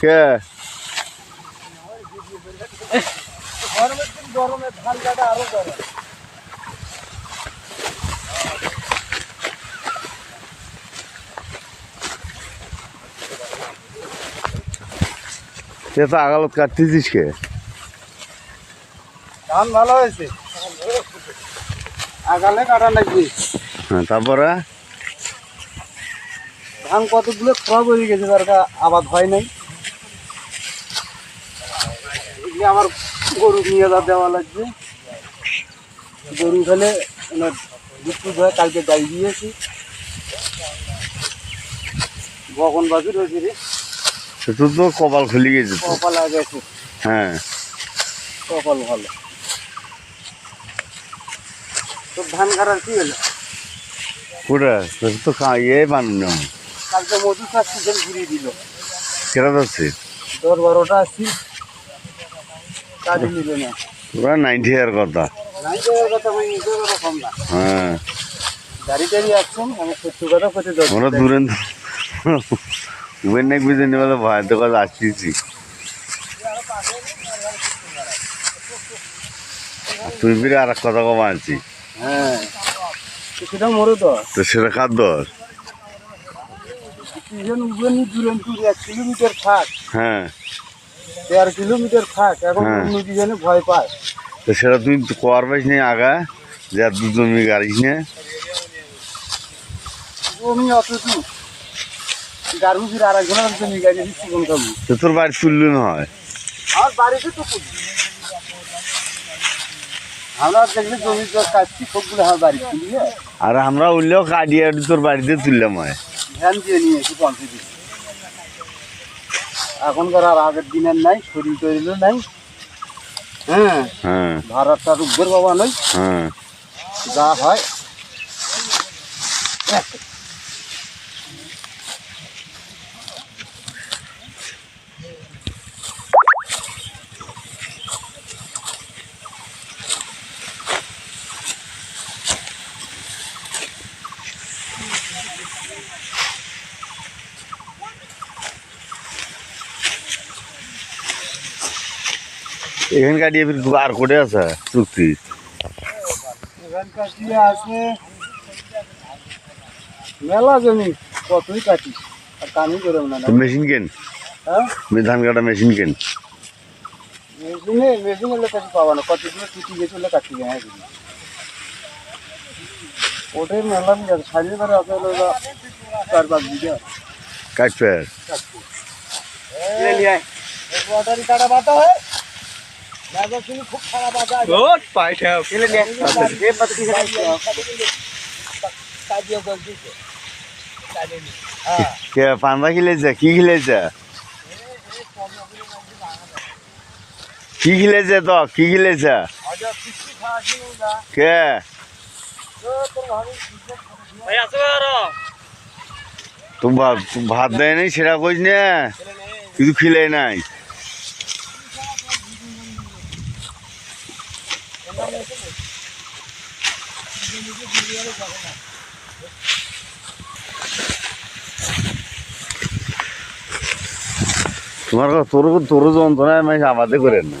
কে? গরমের দিন আগালত কাটতেছিস কে? ধান ভালো হয়েছে। আগালে কাটা লাগবে হ্যাঁ তারপরে? ধান কতগুলো খারাপ হয়ে গেছে তার আবাদ হয় নাই। আমার গরু নিয়ে যা দেওয়া লাগবে। গরু খেলে ওনার বিস্কুট হয়ে কালকে গাই দিয়েছি। বকন বাজুর হয়েছে রে। তো কপাল খুলে গেছে কপাল গেছে হ্যাঁ। কপাল ভালো। তোর ধান খারাপ কি হলো? কোটা তোর তো ইয়ে বানানো। কালকে মধু চাষ সিজন ঘুরিয়ে দিল। কেটা যাচ্ছে দশ বারোটা আসছি কাজে নিল না। ওরা নাইনটি হাজার কথা। নাই দেওয়ার কথা আমি নিজের কথা কম না। হ্যাঁ। গাড়ি টাড়ি আসছেন আমি সত্যি কথা করতে যাচ্ছি আমরা দূরে উবের নাক বিজে নিয়ে ভয় তো কথা আসতেছি তুই ফিরে আর এক কথা কমা আছি হ্যাঁ। সেটা মরে তো তো সেটা খাদ্য সিজন উবেন দূরেন দূর এক কিলোমিটার থাক হ্যাঁ। দেড় কিলোমিটার থাক এখন হ্যাঁ। অন্য দুজনে ভয় পায়। তো সেটা তুই কর পাইস নি আগা যে দুজন মিলে গাড়িস নে আমি অত দূর আর একজনের জমি গাড়ি দিচ্ছি কোন কাবু তোর বাড়ি তুললি না হয়। আমার বাড়িতে তো আমরা দেখলে জমি কাটছি সবগুলো আমার বাড়ি তুলি আর আমরা উঠলেও কাটিয়ে তোর বাড়িতে তুললাম হয়। ধ্যান দিয়ে এসে পৌঁছে দিচ্ছি এখনকার আর আগের দিনের নাই শরীর তৈরি নাই। হ্যাঁ হ্যাঁ। ভাড়াটা রুগ্বের বাবা নয়। হ্যাঁ। যা হয়। এখানে কাটিয়ে ফির আর কোটে আছে চুক্তি। এখানকার আছে মেলা জমি কতই কাটি আর কামি করে না মেশিন কেন? হ্যাঁ? ধান কাটা মেশিন কেন? মেশিনে মেশিনে লোক কাছে পাবা না টুটি গেছে হলে কাটি যায় হ্যাঁ ওটাই মেলা সারিয়ে ধরে আছে হলো চার পাঁচ বিঘা। কাটবে কে পান্ডা খিলেছে? কি খিলেছে? কি খিলেছে তো? কি খিলেছে? কে? তুই ভাত দেয় নাই সেটা কইস না। কিছু খিলে নাই। তোমার তোর তোর যন্ত্রণায় মানে আমাদের করেন না